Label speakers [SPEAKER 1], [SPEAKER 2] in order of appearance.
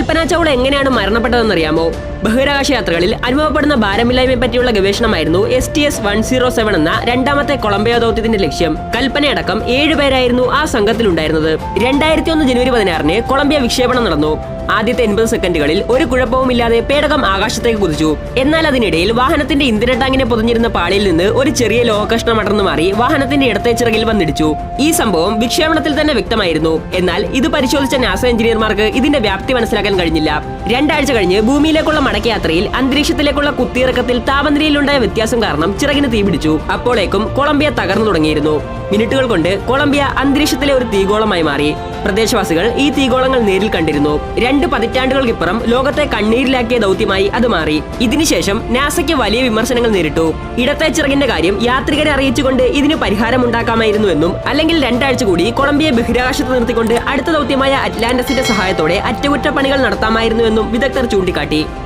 [SPEAKER 1] കൽപ്പന ചൗള എങ്ങനെയാണ് മരണപ്പെട്ടതെന്നറിയാമോ? ബഹിരാകാശ യാത്രകളിൽ അനുഭവപ്പെടുന്ന ഭാരമില്ലായ്മയെ പറ്റിയുള്ള ഗവേഷണമായിരുന്നു S T S one zero seven എന്ന രണ്ടാമത്തെ കൊളംബിയ ദൗത്യത്തിന്റെ ലക്ഷ്യം. കൽപ്പനയടക്കം ഏഴുപേരായിരുന്നു ആ സംഘത്തിലുണ്ടായിരുന്നത്. രണ്ടായിരത്തി ഒന്ന് ജനുവരി പതിനാറിന് കൊളംബിയ വിക്ഷേപണം നടന്നു. ആദ്യത്തെ എൺപത് സെക്കൻഡുകളിൽ ഒരു കുഴപ്പവുമില്ലാതെ പേടകം ആകാശത്തേക്ക് കുതിച്ചു. എന്നാൽ അതിനിടയിൽ വാഹനത്തിന്റെ ഇന്ധന ടാങ്കിനെ പൊതിഞ്ഞിരുന്ന പാളിയിൽ നിന്ന് ഒരു ചെറിയ ലോഹകഷ്ണം അടർന്നു മാറി വാഹനത്തിന്റെ ഇടത്തെ ചിറകിൽ വന്നിടിച്ചു. ഈ സംഭവം വിക്ഷേപണത്തിൽ തന്നെ വ്യക്തമായിരുന്നു. എന്നാൽ ഇത് പരിശോധിച്ച നാസ എഞ്ചിനീയർമാർക്ക് ഇതിന്റെ വ്യാപ്തി മനസ്സിലാക്കാൻ കഴിഞ്ഞില്ല. രണ്ടാഴ്ച കഴിഞ്ഞ് ഭൂമിയിലേക്കുള്ള മടക്കയാത്രയിൽ അന്തരീക്ഷത്തിലേക്കുള്ള കുത്തിയിറക്കത്തിൽ താപനിലയിലുണ്ടായ വ്യത്യാസം കാരണം ചിറകിന് തീപിടിച്ചു അപ്പോഴേക്കും കൊളംബിയ തകർന്നു തുടങ്ങിയിരുന്നു. മിനിറ്റുകൾ കൊണ്ട് കൊളംബിയ അന്തരീക്ഷത്തിലെ ഒരു തീഗോളമായി മാറി. പ്രദേശവാസികൾ ഈ തീഗോളങ്ങൾ നേരിൽ കണ്ടിരുന്നു. രണ്ട് പതിറ്റാണ്ടുകൾക്കിപ്പുറം ലോകത്തെ കണ്ണീരിലാക്കിയ ദൗത്യമായി അത് മാറി. ഇതിനുശേഷം നാസയ്ക്ക് വലിയ വിമർശനങ്ങൾ നേരിട്ടു. ഇടത്തെ ചിറകിന്റെ കാര്യം യാത്രികരെ അറിയിച്ചുകൊണ്ട് ഇതിന് പരിഹാരമുണ്ടാക്കാമായിരുന്നുവെന്നും അല്ലെങ്കിൽ രണ്ടാഴ്ച കൂടി കൊളംബിയ ബഹിരാകാശത്ത് നിർത്തിക്കൊണ്ട് അടുത്ത ദൗത്യമായ അറ്റ്ലാന്റസിന്റെ സഹായത്തോടെ അറ്റകുറ്റപ്പണികൾ നടത്താമായിരുന്നുവെന്നും വിദഗ്ധർ ചൂണ്ടിക്കാട്ടി.